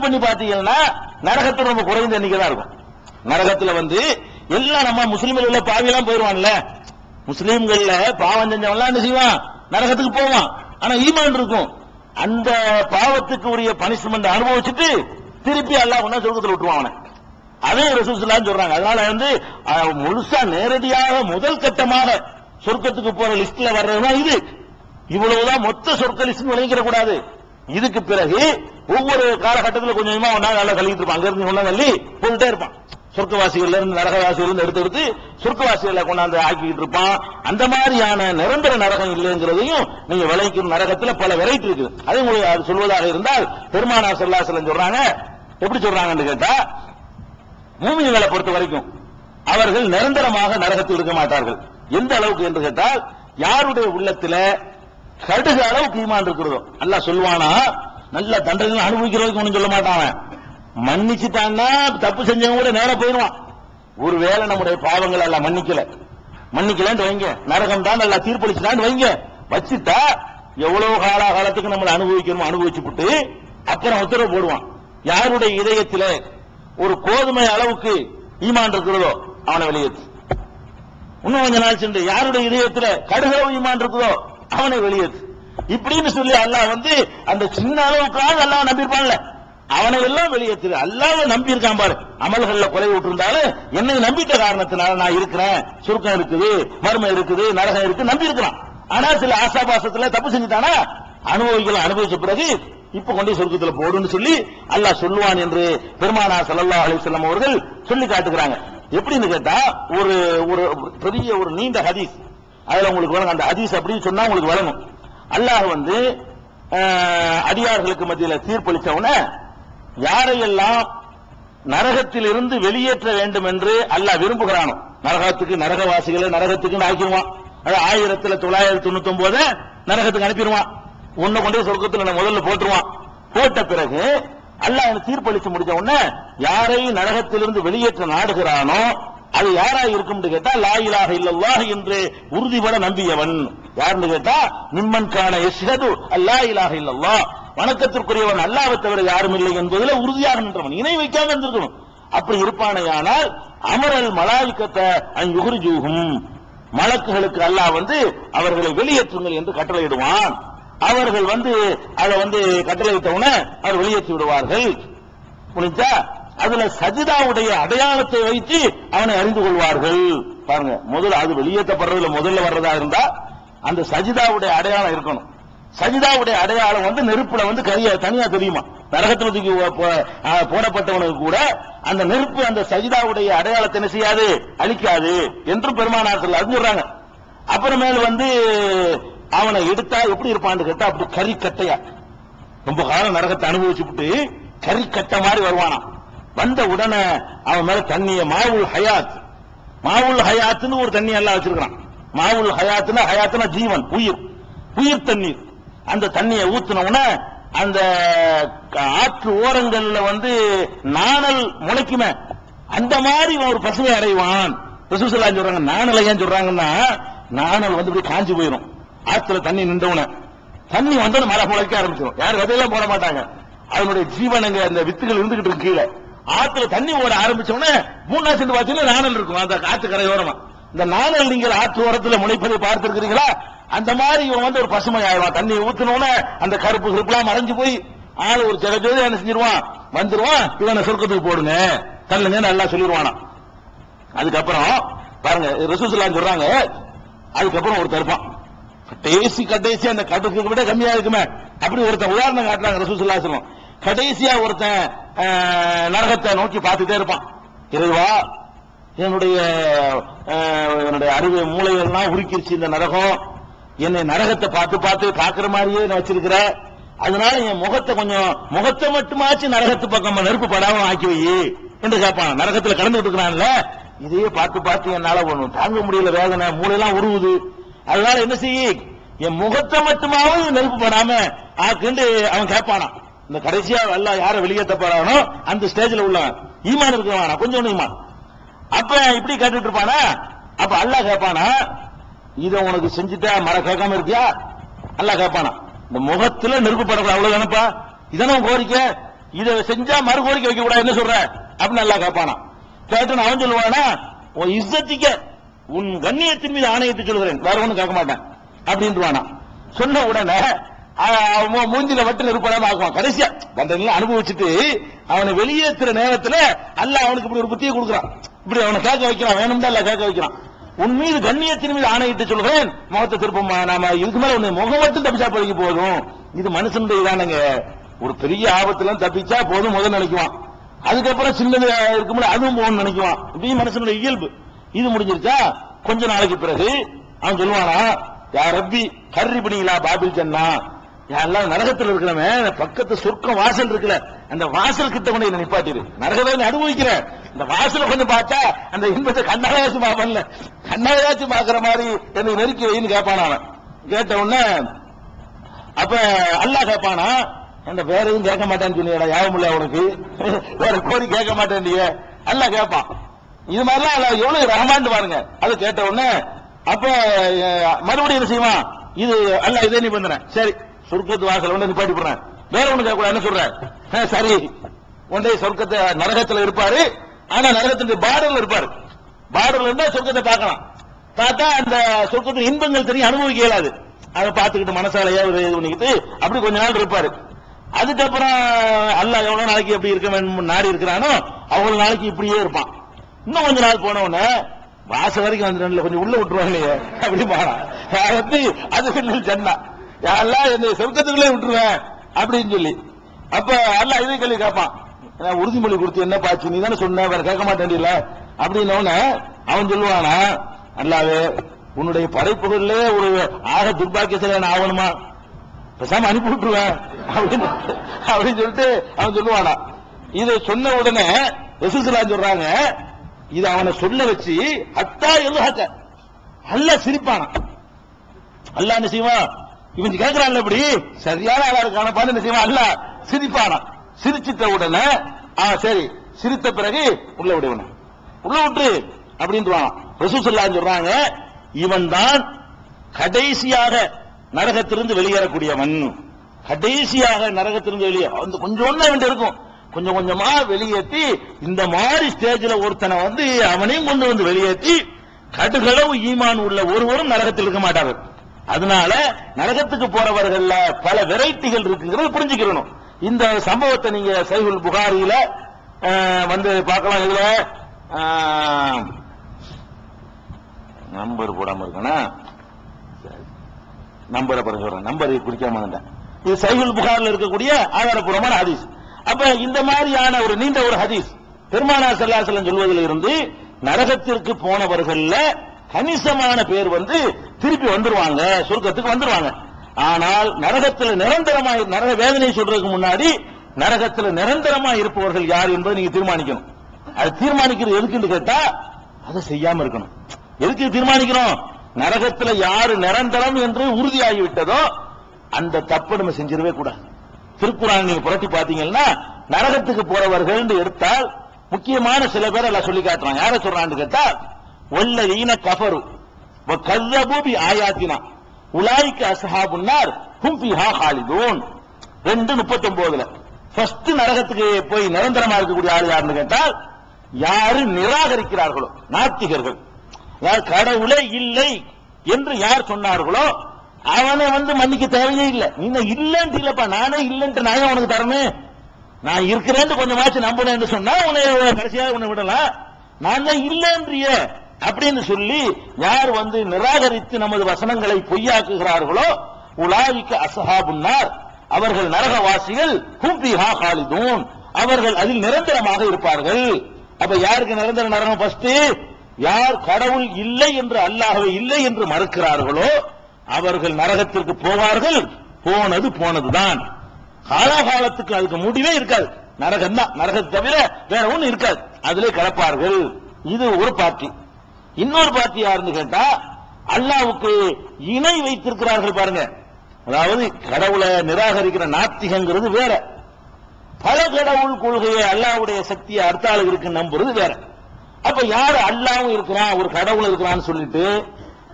பண்ணி பாத்தீங்கன்னா நரகத்துல ரொம்ப குறைந்த எண்ணிக்கை தான் இருக்கும். நரகத்துல வந்து எல்லாம் நம்ம முஸ்லிம்கள் உள்ள பாவியெல்லாம் போயிருவான்ல. முஸ்லீம்கள்ல பாவம் செஞ்சவன்லாம் என்ன செய்வான்? நரகத்துக்கு போவான். ஆனா ஈமான் இருக்கும். அந்த பாவத்துக்கு உரிய பனிஷ்மெண்ட் அனுபவிச்சுட்டு திருப்பி அல்லாஹ் ஒன்னா சொர்க்கத்துல விட்டுருவான் அவனை. அதே ரசூலுல்லாஹ் சொல்றாங்க. அதனால வந்து முழுசா நேரடியாக முதல் கட்டமாக சொர்க்கத்துக்கு போற லிஸ்ட்ல வர்றதுதான் இது. இவ்வளவுதான் மொத்த சொர்க்க லிஸ்ட் விளங்கிற கூடாது. இதுக்கு பிறகு ஒவ்வொரு காலகட்டத்தில் கொஞ்சம் கொஞ்சமா ஒன்னா நல்லா கழுவிட்டு இருப்பான். அங்க இருந்து ஒன்னா தள்ளி போட்டுட்டே இருப்பான். சொர்க்கவாசிகள்ல இருந்து நரகவாசிகள் இருந்து எடுத்து எடுத்து சொர்க்கவாசிகளை கொண்டாந்து ஆக்கிட்டு இருப்பான். அந்த மாதிரியான நிரந்தர நரகம் இல்லைங்கிறதையும் நீங்க விளைக்கும் நரகத்துல பல வெரைட்டி இருக்குது. அதே உங்களுக்கு அது சொல்வதாக இருந்தால் பெருமானா செல்லாசலம் சொல்றாங்க. எப்படி சொல்றாங்கன்னு கேட்டா மூமியங்களை பொறுத்த வரைக்கும் அவர்கள் நிரந்தரமாக நரகத்தில் இருக்க மாட்டார்கள். எந்த அளவுக்கு என்று கேட்டால் யாருடைய உள்ளத்துல கடுகு அளவுக்கு ஈமான் இருக்கிறதோ. நல்லா சொல்லுவானா? நல்ல தண்டனை அனுபவிக்கிறதுக்கு ஒண்ணும் சொல்ல மாட்டான் மன்னிச்சுட்டான்னா தப்பு செஞ்சவங்க கூட நேரம் போயிடுவான். ஒருவேளை நம்முடைய பாவங்கள் எல்லாம் மன்னிக்கல. மன்னிக்கலன்னு வைங்க. நரகம் தான் நல்லா தீர்ப்பளிச்சுட்டான்னு வைங்க. வச்சுட்டா எவ்வளவு காலாகாலத்துக்கு நம்மளை அனுபவிக்கணுமோ அனுபவிச்சுப்புட்டு அப்புறம் உத்தரவு போடுவான். யாருடைய இதயத்தில் ஒரு கோதுமை அளவுக்கு ஈமான் இருக்கிறதோ அவனை வெளியேற்று. இன்னும் கொஞ்ச நாள் சென்று யாருடைய இதயத்துல கடுகளவு ஈமான் இருக்குதோ அவனை வெளியேற்று. இப்படின்னு சொல்லி அல்லாஹ் வந்து அந்த சின்ன அளவுக்காக அல்லாஹ் நம்பியிருப்பான்ல. அவனை எல்லாம் வெளியேற்று அல்லாஹ் நம்பி இருக்கான் பாரு. அமல்கள்ல குறை விட்டுருந்தாலும் என்னை நம்பிட்ட காரணத்தினால நான் இருக்கிறேன். சுருக்கம் இருக்குது மருமை இருக்குது நரகம் இருக்கு நம்பி இருக்கிறான் ஆனா சில ஆசாபாசத்துல தப்பு செஞ்சுட்டானா? அனுபவிக்கலாம் அனுபவிச்ச பிறகு இப்ப கொண்டு சொர்க்கத்துல போடுன்னு சொல்லி அல்லாஹ் சொல்லுவான் என்று பெருமானா சல்லா அலிசல்லாம் அவர்கள் சொல்லி காட்டுகிறாங்க. எப்படின்னு கேட்டா ஒரு ஒரு பெரிய ஒரு நீண்ட ஹதீஸ். அதுல உங்களுக்கு வழங்கும். அந்த ஹதீஸ் அப்படின்னு சொன்னா உங்களுக்கு வழங்கும். அல்லாஹ் வந்து அஹ், அடியார்களுக்கு மத்தியில தீர்ப்பளிச்சவன யாரையெல்லாம் நரகத்தில் இருந்து வெளியேற்ற வேண்டும் என்று அல்லாஹ் விரும்புகிறானோ நரகத்துக்கு நரகவாசிகளை நரகத்துக்கு ஆக்கிடுவான். அது ஆயிரத்துல தொள்ளாயிரத்தி தொண்ணூத்தி ஒன்பது நரகத்துக்கு அனுப்பிடுவான். உன்னை கொண்டு சொர்க்கத்தில் முதல்ல போட்டுருவான். போட்ட பிறகு அல்லாஹ் தீர்ப்பளிச்சு முடிஞ்ச உடனே யாரை நரகத்திலிருந்து வெளியேற்ற நாடுகிறானோ அது யாரா இருக்கும்னு கேட்டா லா இலாஹ இல்லல்லாஹ் என்று உறுதிபட நம்பியவன். யாருன்னு கேட்டா மிம்மன் காண எஸ்ஹது அல்லா இலாஹ இல்லல்லாஹ். வணக்கத்திற்குரியவன் அல்லாவை தவிர யாரும் இல்லை என்பதில் உறுதியாக நின்றவன். இணை வைக்காம இருந்திருக்கணும். அப்படி இருப்பானேயானால் அமரல் மலாய்க்கத்தை அங்குகுருஜூகும் மலக்குகளுக்கு அல்லாஹ் வந்து அவர்களை வெளியேற்றுங்கள் என்று கட்டளையிடுவான். அவர்கள் வந்து அதை வந்து கட்டளையிட்டவுடனே அவர் வெளியேற்றி விடுவார்கள் புரிஞ்சா? அதுல சஜிதாவுடைய அடையாளத்தை வைத்து அவனை அறிந்து கொள்வார்கள். பாருங்க முதல்ல அது வெளியேற்றப்படுறதுல முதல்ல வர்றதா இருந்தா அந்த சஜிதாவுடைய அடையாளம் இருக்கணும். சஜிதாவுடைய அடையாளம் வந்து நெருப்புல வந்து கரியா தனியா தெரியுமா? நரகத்துல தூக்கி போடப்பட்டவனுக்கு கூட அந்த நெருப்பு அந்த சஜிதாவுடைய அடையாளத்தை என்ன செய்யாது? அழிக்காது என்று பெருமானார் சொல்ல அறிஞ்சுறாங்க அப்புறமேல் வந்து அவனை எடுத்தா எப்படி இருப்பான்னு கேட்டா அப்படி கறி கட்டையா ரொம்ப காலம் நரகத்தை அனுபவிச்சுட்டு கறி கட்ட மாதிரி வருவானான் வந்த உடனே அவன் மேல தண்ணிய மாவுல் ஹயாத். மாவுல் ஹயாத்னு ஒரு தண்ணி எல்லாம் வச்சிருக்கான் மாவுல் ஹயாத்னா ஹயாத்னா ஜீவன் உயிர். உயிர் தண்ணீர். அந்த தண்ணியை ஊத்தினவுடனே அந்த ஆற்று ஓரங்கள்ல வந்து நாணல் முளைக்குமே. அந்த மாதிரி ஒரு பசுமை அடைவான். ரசூசல்லா சொல்றாங்க. நாணலை ஏன் சொல்றாங்கன்னா நாணல் வந்து இப்படி காஞ்சு போயிடும் ஆற்றுல தண்ணி நின்றவுன தண்ணி வந்து மழை முளைக்க ஆரம்பிச்சிடும் யாரும் விதையெல்லாம் போட மாட்டாங்க. அதனுடைய ஜீவனங்க அந்த வித்துகள் இருந்துகிட்டு இருக்கு கீழே. ஆத்துல தண்ணி ஓட ஆரம்பிச்ச உடனே மூணாவது சென்று பார்த்தீங்கன்னா நாணல் இருக்கும். அந்த ஆத்து கரையோரமா. இந்த நாணல் நீங்கள் ஆற்று ஓரத்தில் முளைப்பதை பார்த்திருக்கிறீங்களா அந்த மாதிரி இவன் வந்து ஒரு பசுமை ஆயிடுவான். தண்ணி ஊத்தினோட அந்த கருப்பு கருப்புலாம் மறைஞ்சு போய் ஆள் ஒரு ஜெகஜோதி என்ன செஞ்சிருவான்? வந்துருவான். இவனை சொர்க்கத்துக்கு போடுங்க. தள்ளுங்க நல்லா சொல்லிடுவானா அதுக்கப்புறம் பாருங்க ரசூசுல்லாம் சொல்றாங்க. அதுக்கப்புறம் ஒரு தருப்பான் கடைசி கடைசி அந்த கட்டுக்கு விட கம்மியா இருக்குமே. அப்படி ஒருத்தன் உதாரணம் காட்டுறாங்க ரசூசுல்லா சொல்லுவோம் கடைசியா ஒருத்தன் நரகத்தை நோக்கி பார்த்துட்டே இருப்பான். இறைவா என்னுடைய என்னுடைய அறிவு மூளைகள்லாம் உருக்கிருச்சு இந்த நரகம். என்னை நரகத்தை பார்த்து பார்த்து பார்க்கிற மாதிரியே நான் வச்சிருக்கிற. அதனால என் முகத்தை கொஞ்சம் முகத்தை மட்டுமாச்சு நரகத்து பக்கம் நெருப்பு படாம ஆக்கி வை. என்று கேட்பான். நரகத்துல கடந்துட்டு இருக்கிறான்ல இதையே பார்த்து பார்த்து என்னால ஒண்ணும் தாங்க முடியல. வேதனை மூளையெல்லாம் உருவுது. அதனால என்ன செய்ய என் முகத்தை மட்டுமாவது நெருப்பு படாம ஆக்குண்டு அவன் கேட்பானான் இந்த கடைசியா எல்லாம் யார வெளியேற்ற போறானோ அந்த ஸ்டேஜ்ல உள்ளவன் ஈமான் இருக்கவானா கொஞ்சம் ஈமான். அப்ப இப்படி கேட்டுட்டு இருப்பானா? அப்ப அல்லாஹ் கேட்பானா? இதை உனக்கு செஞ்சுட்டா மர கேட்காம இருக்கியா? அல்லாஹ் கேட்பானா. இந்த முகத்துல நெருப்புப்படக்கூடாது அவ்வளவு அவ்வளவுதானப்பா இதான கோரிக்கை. இதை செஞ்சா மறு கோரிக்கை வைக்க கூடாது என்ன சொல்ற? அப்படின்னு நல்லா கேட்பானா. கேட்டு அவன் சொல்லுவானா உன் இஸ்ஸத்திக்க உன் கண்ணியத்தின் மீது ஆணையத்தை சொல்கிறேன் வேற ஒன்றும் கேட்க மாட்டேன். அப்படின்றானா சொன்ன உடனே மூஞ்சில வட்டில் நெருப்படாம ஆக்குவான் கடைசியா வந்தவங்க அனுபவிச்சுட்டு அவனை வெளியேற்றுற நேரத்துல அல்ல அவனுக்கு இப்படி ஒரு புத்தியை கொடுக்குறான். இப்படி அவனை கேட்க வைக்கிறான். வேணும்னா இல்ல கேட்க வைக்கிறான். உன் மீது கண்ணியத்தின் மீது ஆணையிட்டு சொல்கிறேன் முகத்தை திருப்பமா நாம இதுக்கு மேல ஒண்ணு முகம் மட்டும் தப்பிச்சா போய்க்கு போதும். இது மனுஷனுடைய இதானுங்க. ஒரு பெரிய ஆபத்துல தப்பிச்சா போதும் முதல் நினைக்குவான். அதுக்கப்புறம் சின்னது இருக்கும்போது அதுவும் போகணும்னு நினைக்குவான். இப்படியும் மனுஷனுடைய இயல்பு. இது முடிஞ்சிருச்சா? கொஞ்ச நாளைக்கு பிறகு அவன் சொல்லுவானா யார் ரப்பி கர்ரி பிடிங்களா பாபில் சென்னா எல்லாம் நரகத்தில் இருக்கிறவன் பக்கத்து சொர்க்கம் வாசல் இருக்குல்ல அந்த வாசல் கிட்ட கொண்டு என்ன நிப்பாட்டிரு நரகத்தை அனுபவிக்கிறேன். இந்த வாசல கொஞ்சம் பார்த்தா அந்த இன்பத்தை கண்ணாயாச்சும் பார்ப்பன்ல. கண்ணாயாச்சும் பார்க்கிற மாதிரி என்னை நெருக்கி வைன்னு கேட்பான் அவன். கேட்ட உடனே அப்ப அல்லாஹ் கேட்பானா அந்த வேற எதுவும் கேட்க மாட்டேன்னு சொன்னியடா யாவும் இல்ல உனக்கு? வேற கோரி கேட்க மாட்டேன் அல்லாஹ் கேட்பான். இது மாதிரிலாம் அல்லாஹ் எவ்வளவு ரஹமான்னு பாருங்க. அது கேட்ட உடனே அப்ப மறுபடியும் என்ன செய்வான்? இது அல்ல இதே நிபந்தனை சரி. சொர்க்கத்து வாசல் வந்து நிப்பாட்டி போடுறேன். வேற ஒண்ணு கேட்க என்ன சொல்ற? சரி. ஒன்றே சொர்க்கத்தை நரகத்துல இருப்பாரு. ஆனா நரகத்தினுடைய பார்டர்ல இருப்பாரு. பார்டர்ல இருந்தா சொர்க்கத்தை பார்க்கலாம். பார்த்தா அந்த சொர்க்கத்தின் இன்பங்கள் தெரியும் அனுபவிக்க இயலாது. அதை பார்த்துக்கிட்டு மனசாலையா இது பண்ணிக்கிட்டு அப்படி கொஞ்ச நாள் இருப்பாரு. அதுக்கப்புறம் அல்லாஹ் எவ்வளவு நாளைக்கு எப்படி இருக்க வேண்டும் நாடி இருக்கிறானோ அவ்வளவு நாளைக்கு இப்படியே இருப்பான். இன்னும் கொஞ்ச நாள் போன உடனே வாச வரைக்கும் வந்துடல கொஞ்சம் உள்ள விட்டுருவாங்க அப்படி போனா அது பின்னல் ஜன்னா. எல்லாம் என்னை சொர்க்கத்துக்குள்ளே விட்டுருவேன் அப்படின்னு சொல்லி. அப்ப அல்லாஹ் இதே கேள்வி கேட்பான். நான் உறுதிமொழி கொடுத்து என்ன பாச்சு நீ தானே சொன்ன வேற கேட்க மாட்டேன்ல அப்படின்னு அவன் சொல்லுவானா அல்லாவே உன்னுடைய படைப்புகளிலே ஒரு ஆக துர்பாக்கியத்தில் நான் ஆகணுமா? பேசாம அனுப்பி விட்டுருவேன். அப்படின்னு அப்படின்னு சொல்லிட்டு அவன் சொல்லுவானா. இதை சொன்ன உடனே ரசூசலாம் சொல்றாங்க இது அவனை சொல்ல வச்சு அத்தா எழுஹக்க அல்ல சிரிப்பானா. அல்லாஹ் என்ன செய்வான்? இவன் கேட்கிறான்ல இப்படி? சரியான ஆளா இருக்கான என்ன செய்வான். அல்ல சிரிப்பானா? சிரிச்சிட்ட உடனே ஆ சரி சிரித்த பிறகு உள்ள விடுவன உள்ள விட்டு பிரசு ரசூசல்லா சொல்றாங்க இவன் தான் கடைசியாக நரகத்திலிருந்து வெளியேறக்கூடியவன் கடைசியாக நரகத்திலிருந்து வெளியே அந்த கொஞ்சம் அவன் இருக்கும். கொஞ்சம் கொஞ்சமா வெளியேற்றி இந்த மாதிரி ஸ்டேஜ்ல ஒருத்தனை வந்து அவனையும் கொண்டு வந்து வெளியேற்றி கடுகளவு ஈமான் உள்ள ஒருவரும் நரகத்தில் இருக்க மாட்டார்கள். அதனால நரகத்துக்கு போறவர்கள்ல பல வெரைட்டிகள் இருக்குங்கிறத புரிஞ்சுக்கிறணும். இந்த சம்பவத்தை நீங்க சைகுல் புகாரியில வந்து பார்க்கலாம். இதுல நம்பர் போடாம இருக்கனா? நம்பரை பிறகு சொல்றேன் நம்பரை குறிக்காம இருந்தேன் இது சைகுல் புகார்ல இருக்கக்கூடிய ஆதாரபூர்வமான ஹதீஸ். அப்ப இந்த மாதிரியான ஒரு நீண்ட ஒரு ஹதீஸ் பெருமானா செல்லாசலம் சொல்வதில் இருந்து நரகத்திற்கு போனவர்கள்ல கணிசமான பேர் வந்து திருப்பி வந்துருவாங்க சொர்க்கத்துக்கு வந்துருவாங்க. ஆனால் நரகத்தில் நிரந்தரமா நரக வேதனை சொல்றதுக்கு முன்னாடி நரகத்தில் நிரந்தரமா இருப்பவர்கள் யார் என்பதை நீங்க தீர்மானிக்கணும். அது தீர்மானிக்கிறது எதுக்குன்னு கேட்டா அதை செய்யாம இருக்கணும். எதுக்கு தீர்மானிக்கிறோம்? நரகத்தில் யாரு நிரந்தரம் என்று உறுதியாகிவிட்டதோ அந்த தப்பை நம்ம செஞ்சிடவே கூடாது. திருக்குறான் நீங்க புரட்டி பாத்தீங்கன்னா நரகத்துக்கு போறவர்கள் எடுத்தால் முக்கியமான சில பேர் எல்லாம் சொல்லி காட்டுறான் யார சொல்றான்னு கேட்டா ஒல்லதீன கஃபரு வ கல்லபு உலாய்க்கு ஆயாத்தினா உலாய்க்க அஸ்ஹாபுன்னார் ஹும் ஃபிஹா ஹாலிதூன் ரெண்டு முப்பத்தொன்பதுல ஃபர்ஸ்ட் நரகத்துக்கு போய் நிரந்தரமா இருக்கக்கூடிய ஆள் யாருன்னு கேட்டால் யாரு நிராகரிக்கிறார்களோ நாத்திகர்கள். யார் கடவுளே இல்லை என்று யார் சொன்னார்களோ அவனை வந்து மன்னிக்க தேவையே இல்லை. நீ இல்லன்ட்டு இல்லப்பா நானே இல்லைன்ட்டு நான் உனக்கு தரணும் நான் இருக்கிறேன்னு கொஞ்சமாச்சும் நம்புனேன்னு சொன்னா உன்னை கடைசியாக உன்னை விடலாம். நான் தான் இல்லைன்றிய. அப்படின்னு சொல்லி யார் வந்து நிராகரித்து நமது வசனங்களை பொய்யாக்குகிறார்களோ உலாவிக்கு அசஹாபுன்னார் அவர்கள் நரகவாசிகள் ஹூபிஹா ஹாலிதூன். அவர்கள் அதில் நிரந்தரமாக இருப்பார்கள். அப்ப யாருக்கு நிரந்தர நரகம் ஃபர்ஸ்ட் யார் கடவுள் இல்லை என்று அல்லாஹவை இல்லை என்று மறுக்கிறார்களோ அவர்கள் நரகத்திற்கு போவார்கள். போனது போனதுதான். காலாகாலத்துக்கு அதுக்கு முடிவே இருக்காது. நரகம் தான் நரகத்தை தவிர வேற ஒண்ணு இருக்காது. அதிலே கிடப்பார்கள் இது ஒரு பார்ட்டி இன்னொரு பார்ட்டி யாருன்னு கேட்டா அல்லாவுக்கு இணை வைத்திருக்கிறார்கள் பாருங்க. அதாவது கடவுளை நிராகரிக்கிற நாத்திகங்கிறது வேற. பல கடவுள் கொள்கையை அல்லாவுடைய சக்தியை அர்த்தாளு இருக்கு நம்புறது வேற. அப்ப யாரு அல்லாவும் இருக்கிறான் ஒரு கடவுள் இருக்கிறான்னு சொல்லிட்டு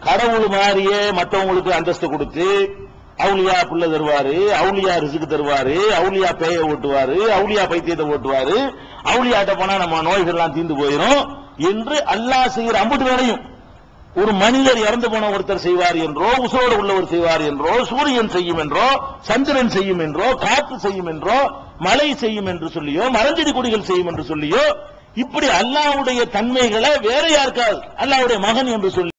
கடவுள் மாதிரியே மற்றவங்களுக்கு அந்தஸ்து கொடுத்து அவுலியா புள்ள தருவாரு அவுளியா ரிசுக்கு தருவாரு அவுளியா பேய ஓட்டுவாரு அவுளியா பைத்தியத்தை ஓட்டுவாரு. அவுளியாட்ட போனா நம்ம நோய்கள்லாம் தீர்ந்து போயிடும் என்று அல்லாஹ் செய்கிற அம்புட்டு வேலையும். ஒரு மனிதர் இறந்து போன ஒருத்தர் செய்வார் என்றோ உசோடு உள்ளவர் செய்வார் என்றோ சூரியன் செய்யும் என்றோ சந்திரன் செய்யும் என்றோ காற்று செய்யும் என்றோ மழை செய்யும் என்று சொல்லியோ மரஞ்செடி கொடிகள் செய்யும் என்று சொல்லியோ இப்படி அல்லாஹ்வுடைய தன்மைகளை வேற யாருக்காது அல்லாவுடைய மகன் என்று சொல்லி